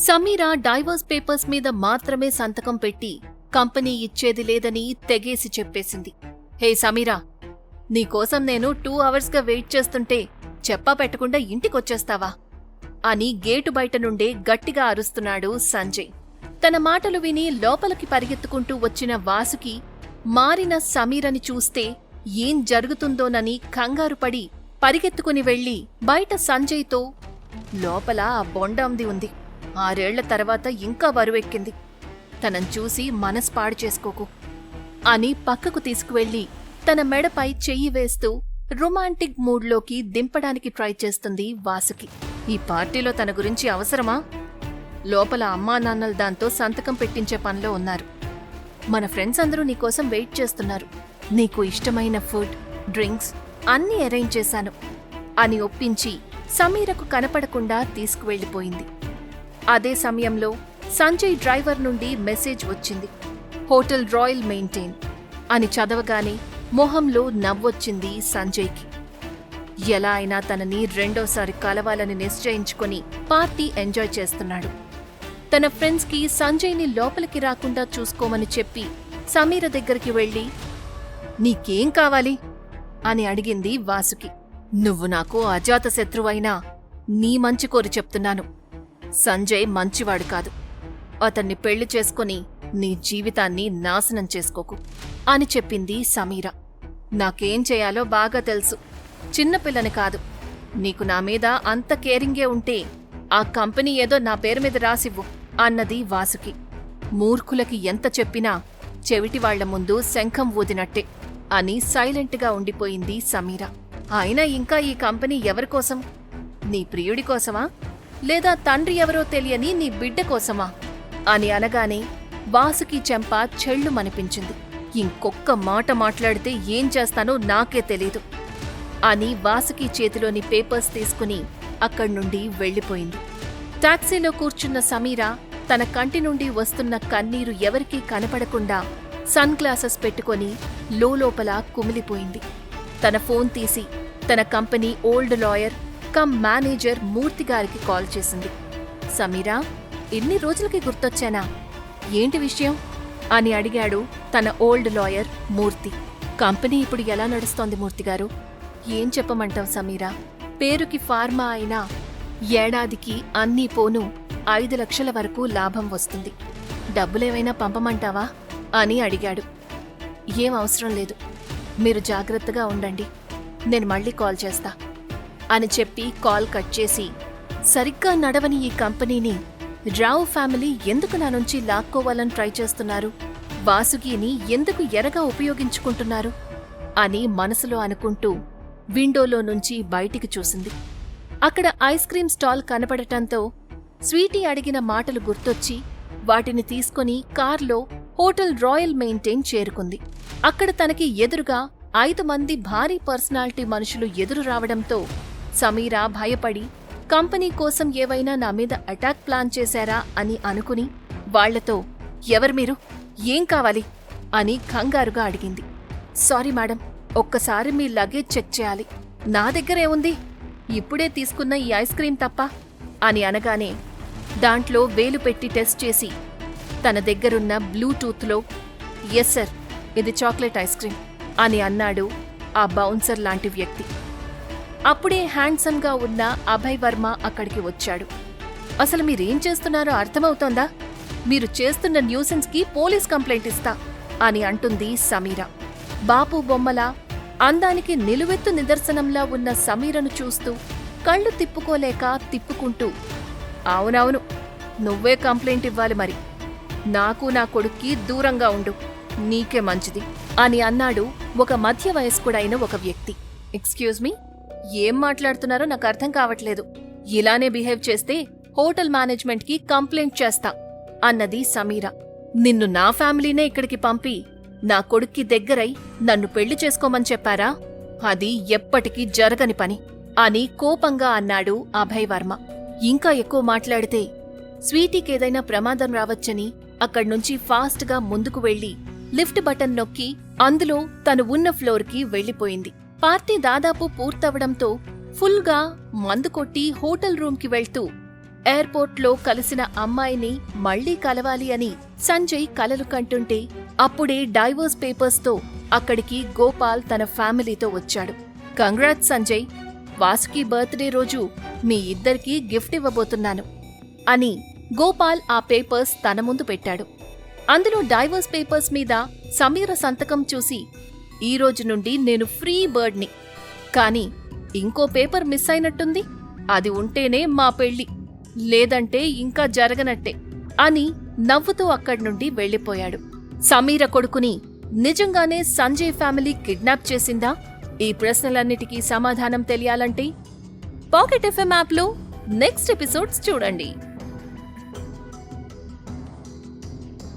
Sameera divorce papers మీద మాత్రమే సంతకం పెట్టి కంపెనీ ఇచ్చేది లేదని తెగేసి చెప్పేసింది. హే సమీరా నీకోసం నేను టూ అవర్స్గా వెయిట్ చేస్తుంటే చెప్పా పెట్టకుండా ఇంటికొచ్చేస్తావా? అని గేటు బయట నుండే గట్టిగా అరుస్తున్నాడు సంజయ్. తన మాటలు విని లోపలికి పరిగెత్తుకుంటూ వచ్చిన వాసుకి మారిన సమీరని చూస్తే ఏం జరుగుతుందోనని కంగారుపడి పరిగెత్తుకుని వెళ్ళి బయట సంజయ్తో లోపల ఆ బొండంది ఉంది. ఆరేళ్ళ తర్వాత ఇంకా బరువెక్కింది. తనను చూసి మనస్పాడు చేసుకోకు. అని పక్కకు తీసుకువెళ్ళి తన మెడపై చెయ్యి వేస్తూ రొమాంటిక్ మూడ్లోకి దింపడానికి ట్రై చేస్తుంది వాసుకి. ఈ పార్టీలో తన గురించి అవసరమా? లోపల అమ్మా నాన్నలు దాంతో సంతకం పెట్టించే పనిలో ఉన్నారు. మన ఫ్రెండ్స్ అందరూ నీకోసం వెయిట్ చేస్తున్నారు. నీకు ఇష్టమైన ఫుడ్ డ్రింక్స్ అన్నీ అరేంజ్ చేశాను. అని ఒప్పించి సమీరకు కనపడకుండా తీసుకువెళ్ళిపోయింది అదే సమయంలో సంజయ్ డ్రైవర్ నుండి మెసేజ్ వచ్చింది. హోటల్ రాయల్ మెయింటైన్ అని చదవగానే మొహంలో నవ్వొచ్చింది సంజయ్కి. ఎలా అయినా తనని రెండోసారి కలవాలని నిశ్చయించుకొని పార్టీ ఎంజాయ్ చేస్తున్నాడు. తన ఫ్రెండ్స్కి సంజయ్ని లోపలికి రాకుండా చూసుకోమని చెప్పి సమీర దగ్గరికి వెళ్ళి నీకేం కావాలి? అని అడిగింది వాసుకి. నువ్వు నాకు అజాత శత్రువైనా నీ మంచి కోరి చెప్తున్నాను. సంజయ్ మంచివాడు కాదు. అతన్ని పెళ్ళి చేసుకుని నీ జీవితాన్ని నాశనం చేసుకోకు అని చెప్పింది సమీర. నాకేం చేయాలో బాగా తెలుసు. చిన్నపిల్లని కాదు. నీకు నా మీద అంత కేరింగే ఉంటే ఆ కంపెనీ ఏదో నా పేరు మీద రాసివ్వు అన్నది వాసుకి. మూర్ఖులకి ఎంత చెప్పినా చెవిటివాళ్ళ ముందు శంఖం ఊదినట్టే అని సైలెంట్గా ఉండిపోయింది సమీర. అయినా ఇంకా ఈ కంపెనీ ఎవరికోసం నీ ప్రియుడి కోసమా? లేదా తండ్రి ఎవరో తెలియని నీ బిడ్డ కోసమా? అని అనగానే వాసుకి చెంప చెళ్ళుమనిపించింది. ఇంకొక్క మాట మాట్లాడితే ఏం చేస్తానో నాకే తెలీదు. అని వాసుకి చేతిలోని పేపర్స్ తీసుకుని అక్కడి నుండి వెళ్ళిపోయింది. టాక్సీలో కూర్చున్న సమీర తన కంటి నుండి వస్తున్న కన్నీరు ఎవరికీ కనపడకుండా సన్ గ్లాసెస్ పెట్టుకొని లోపల కుమిలిపోయింది. తన ఫోన్ తీసి తన company old lawyer come manager Murthy గారికి కాల్ చేసింది. సమీరా ఇన్ని రోజులకి గుర్తొచ్చానా? ఏంటి విషయం? అని అడిగాడు తన ఓల్డ్ లాయర్ మూర్తి. కంపెనీ ఇప్పుడు ఎలా నడుస్తోంది మూర్తిగారు ఏం చెప్పమంటావు సమీరా? పేరుకి ఫార్మా అయినా ఏడాదికి అన్నీ పోను ఐదు లక్షల వరకు లాభం వస్తుంది. డబ్బులేమైనా పంపమంటావా? అని అడిగాడు. ఏం అవసరం లేదు. మీరు జాగ్రత్తగా ఉండండి. నేను మళ్ళీ కాల్ చేస్తా. అని చెప్పి కాల్ కట్ చేసి సరిగ్గా నడవని ఈ కంపెనీని రావు ఫ్యామిలీ ఎందుకు నా నుంచి లాక్కోవాలని ట్రై చేస్తున్నారు? వాసుగిని ఎందుకు ఎరగా ఉపయోగించుకుంటున్నారు? అని మనసులో అనుకుంటూ విండోలో నుంచి బయటికి చూసింది. అక్కడ ఐస్ క్రీం స్టాల్ కనపడటంతో స్వీటీ అడిగిన మాటలు గుర్తొచ్చి వాటిని తీసుకుని కార్లో హోటల్ రాయల్ మెయింటైన్ చేరుకుంది. అక్కడ తనకి ఎదురుగా ఐదు మంది భారీ పర్సనాలిటీ మనుషులు ఎదురు రావడంతో సమీరా భయపడి కంపెనీ కోసం ఏవైనా నా మీద అటాక్ ప్లాన్ చేశారా అని అనుకుని వాళ్ళతో ఎవరు మీరు? ఏం కావాలి? అని కంగారుగా అడిగింది. సారీ మేడం ఒక్కసారి మీ లగేజ్ చెక్ చేయాలి. నా దగ్గరే ఉంది. ఇప్పుడే తీసుకున్న ఈ ఐస్ క్రీం తప్ప అని అనగానే దాంట్లో వేలు పెట్టి టెస్ట్ చేసి తన దగ్గరున్న బ్లూటూత్లో ఎస్ సార్ ఇది చాక్లెట్ ఐస్ క్రీం అని అన్నాడు ఆ బౌన్సర్ లాంటి వ్యక్తి. అప్పుడే హ్యాండ్సమ్గా ఉన్న అభయ్ వర్మ అక్కడికి వచ్చాడు. అసలు మీరేం చేస్తున్నారో అర్థమవుతోందా? మీరు చేస్తున్న న్యూసెన్స్కి పోలీస్ కంప్లైంట్ ఇస్తా అని అంటుంది సమీర. బాపు బొమ్మల అందానికి నిలువెత్తు నిదర్శనంలా ఉన్న సమీరను చూస్తూ కళ్ళు తిప్పుకోలేక తిప్పుకుంటూ అవునవును నువ్వే కంప్లైంట్ ఇవ్వాలి మరి. నాకు నా కొడుక్కి దూరంగా ఉండు. నీకే మంచిది అని అన్నాడు ఒక మధ్య వయస్కుడైన ఒక వ్యక్తి. ఎక్స్క్యూజ్ మీ ఏం మాట్లాడుతున్నారో నాకు అర్థం కావట్లేదు. ఇలానే బిహేవ్ చేస్తే హోటల్ మేనేజ్మెంట్కి కంప్లైంట్ చేస్తా అన్నది సమీర. నిన్ను నా ఫ్యామిలీనే ఇక్కడికి పంపి నా కొడుక్కి దగ్గరై నన్ను పెళ్ళి చేసుకోమని చెప్పారా? అది ఎప్పటికీ జరగని పని అని కోపంగా అన్నాడు అభయ్ వర్మ ఇంకా ఎక్కువ మాట్లాడితే స్వీటీకేదైనా ప్రమాదం రావచ్చని అక్కడ్నుంచి ఫాస్ట్గా ముందుకు వెళ్ళి లిఫ్ట్ బటన్ నొక్కి అందులో తను ఉన్న ఫ్లోర్కి వెళ్ళిపోయింది పార్టీ దాదాపు పూర్తవడంతో ఫుల్గా మందు కొట్టి హోటల్ రూమ్కి వెళ్తూ ఎయిర్పోర్ట్లో కలిసిన అమ్మాయిని మళ్ళీ కలవాలి అని సంజయ్ కలలు కంటుంటే అప్పుడే డైవోర్స్ పేపర్స్తో అక్కడికి గోపాల్ తన ఫ్యామిలీతో వచ్చాడు. కంగ్రాట్ సంజయ్ వాసుకి బర్త్డే రోజు మీ ఇద్దరికీ గిఫ్ట్ ఇవ్వబోతున్నాను అని గోపాల్ ఆ పేపర్స్ తన ముందు పెట్టాడు. అందులో డైవర్స్ పేపర్స్ మీద సమీర సంతకం చూసి ఈ రోజు నుండి నేను ఫ్రీ బర్డ్ని. కానీ ఇంకో పేపర్ మిస్ అయినట్టుంది. అది ఉంటేనే మా పెళ్ళి. లేదంటే ఇంకా జరగనట్టే అని నవ్వుతూ అక్కడి నుండి వెళ్ళిపోయాడు. సమీర కొడుకుని నిజంగానే సంజయ్ ఫ్యామిలీ కిడ్నాప్ చేసిందా? ఈ ప్రశ్నలన్నిటికీ సమాధానం తెలియాలంటే పాకెట్ ఎఫ్ఎం యాప్లో నెక్స్ట్ ఎపిసోడ్స్ చూడండి.